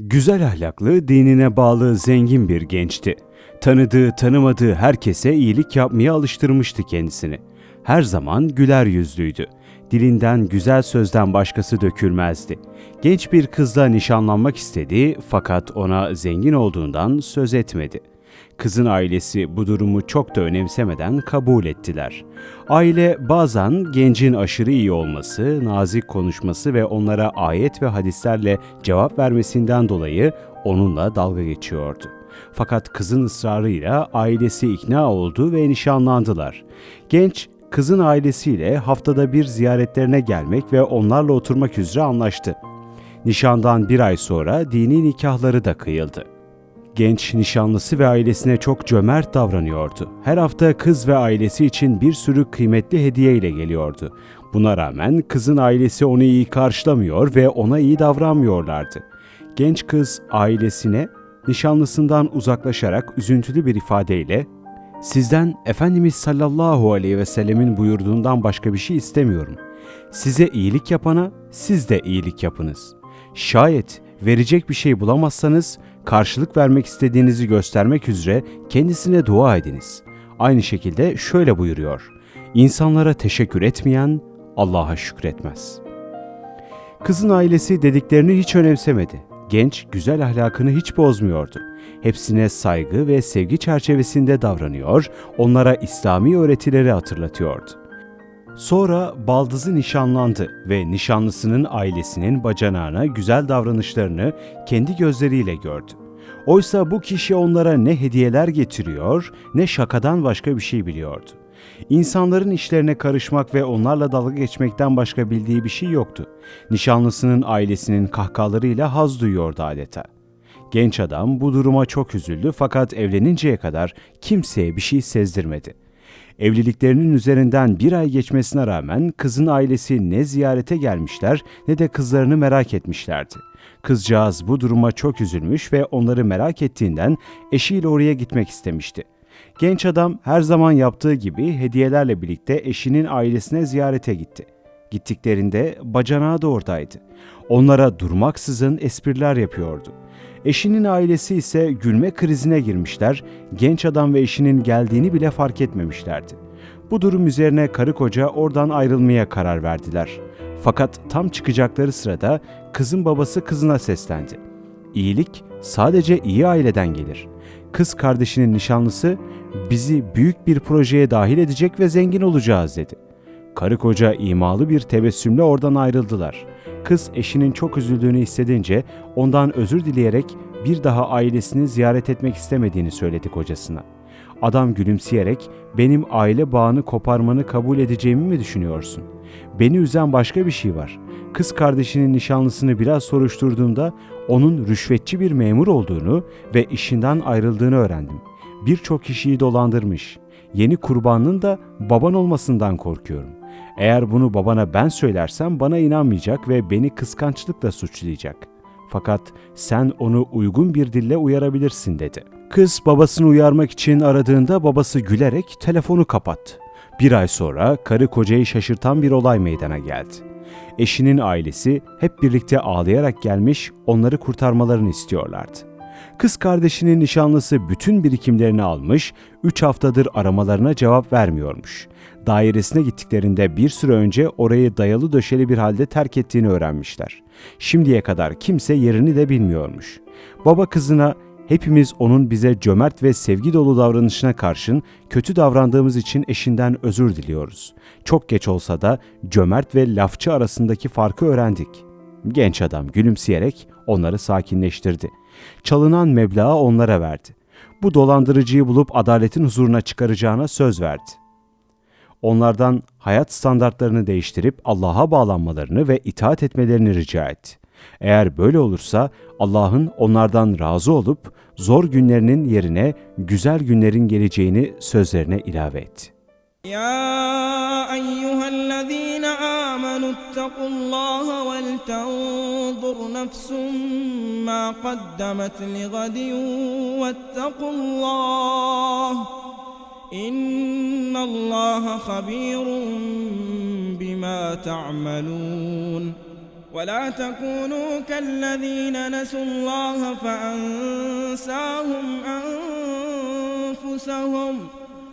Güzel ahlaklı, dinine bağlı, zengin bir gençti. Tanıdığı, tanımadığı herkese iyilik yapmaya alıştırmıştı kendisini. Her zaman güler yüzlüydü. Dilinden güzel sözden başkası dökülmezdi. Genç bir kızla nişanlanmak istedi fakat ona zengin olduğundan söz etmedi. Kızın ailesi bu durumu çok da önemsemeden kabul ettiler. Aile bazen gencin aşırı iyi olması, nazik konuşması ve onlara ayet ve hadislerle cevap vermesinden dolayı onunla dalga geçiyordu. Fakat kızın ısrarıyla ailesi ikna oldu ve nişanlandılar. Genç kızın ailesiyle haftada bir ziyaretlerine gelmek ve onlarla oturmak üzere anlaştı. Nişandan bir ay sonra dini nikahları da kıyıldı. Genç nişanlısı ve ailesine çok cömert davranıyordu. Her hafta kız ve ailesi için bir sürü kıymetli hediye ile geliyordu. Buna rağmen kızın ailesi onu iyi karşılamıyor ve ona iyi davranmıyorlardı. Genç kız ailesine nişanlısından uzaklaşarak üzüntülü bir ifadeyle Sizden Efendimiz sallallahu aleyhi ve sellemin buyurduğundan başka bir şey istemiyorum. Size iyilik yapana siz de iyilik yapınız. Şayet verecek bir şey bulamazsanız karşılık vermek istediğinizi göstermek üzere kendisine dua ediniz. Aynı şekilde şöyle buyuruyor. İnsanlara teşekkür etmeyen Allah'a şükretmez. Kızın ailesi dediklerini hiç önemsemedi. Genç güzel ahlakını hiç bozmuyordu. Hepsine saygı ve sevgi çerçevesinde davranıyor, onlara İslami öğretileri hatırlatıyordu. Sonra baldızı nişanlandı ve nişanlısının ailesinin bacanağına güzel davranışlarını kendi gözleriyle gördü. Oysa bu kişi onlara ne hediyeler getiriyor ne şakadan başka bir şey biliyordu. İnsanların işlerine karışmak ve onlarla dalga geçmekten başka bildiği bir şey yoktu. Nişanlısının ailesinin kahkahalarıyla haz duyuyordu adeta. Genç adam bu duruma çok üzüldü fakat evleninceye kadar kimseye bir şey sezdirmedi. Evliliklerinin üzerinden bir ay geçmesine rağmen kızın ailesi ne ziyarete gelmişler ne de kızlarını merak etmişlerdi. Kızcağız bu duruma çok üzülmüş ve onları merak ettiğinden eşiyle oraya gitmek istemişti. Genç adam her zaman yaptığı gibi hediyelerle birlikte eşinin ailesine ziyarete gitti. Gittiklerinde bacanağı da oradaydı. Onlara durmaksızın espriler yapıyordu. Eşinin ailesi ise gülme krizine girmişler, genç adam ve eşinin geldiğini bile fark etmemişlerdi. Bu durum üzerine karı koca oradan ayrılmaya karar verdiler. Fakat tam çıkacakları sırada kızın babası kızına seslendi. İyilik sadece iyi aileden gelir. Kız kardeşinin nişanlısı bizi büyük bir projeye dahil edecek ve zengin olacağız dedi. Karı koca imalı bir tebessümle oradan ayrıldılar. Kız eşinin çok üzüldüğünü hissedince ondan özür dileyerek bir daha ailesini ziyaret etmek istemediğini söyledi kocasına. Adam gülümseyerek benim aile bağını koparmanı kabul edeceğimi mi düşünüyorsun? Beni üzen başka bir şey var. Kız kardeşinin nişanlısını biraz soruşturduğumda onun rüşvetçi bir memur olduğunu ve işinden ayrıldığını öğrendim. Birçok kişiyi dolandırmış. Yeni kurbanının da baban olmasından korkuyorum. Eğer bunu babana ben söylersem bana inanmayacak ve beni kıskançlıkla suçlayacak. Fakat sen onu uygun bir dille uyarabilirsin dedi. Kız babasını uyarmak için aradığında babası gülerek telefonu kapattı. Bir ay sonra karı kocayı şaşırtan bir olay meydana geldi. Eşinin ailesi hep birlikte ağlayarak gelmiş onları kurtarmalarını istiyorlardı. Kız kardeşinin nişanlısı bütün birikimlerini almış, 3 haftadır aramalarına cevap vermiyormuş. Dairesine gittiklerinde bir süre önce orayı dayalı döşeli bir halde terk ettiğini öğrenmişler. Şimdiye kadar kimse yerini de bilmiyormuş. Baba kızına hepimiz onun bize cömert ve sevgi dolu davranışına karşın kötü davrandığımız için eşinden özür diliyoruz. Çok geç olsa da cömert ve lafçı arasındaki farkı öğrendik. Genç adam gülümseyerek onları sakinleştirdi. Çalınan meblağı onlara verdi. Bu dolandırıcıyı bulup adaletin huzuruna çıkaracağına söz verdi. Onlardan hayat standartlarını değiştirip Allah'a bağlanmalarını ve itaat etmelerini rica etti. Eğer böyle olursa Allah'ın onlardan razı olup zor günlerinin yerine güzel günlerin geleceğini sözlerine ilave etti. يا أيها الذين آمنوا اتقوا الله ولتنظر نفس ما قدمت لغد واتقوا الله إن الله خبير بما تعملون ولا تكونوا كالذين نسوا الله فأنساهم أنفسهم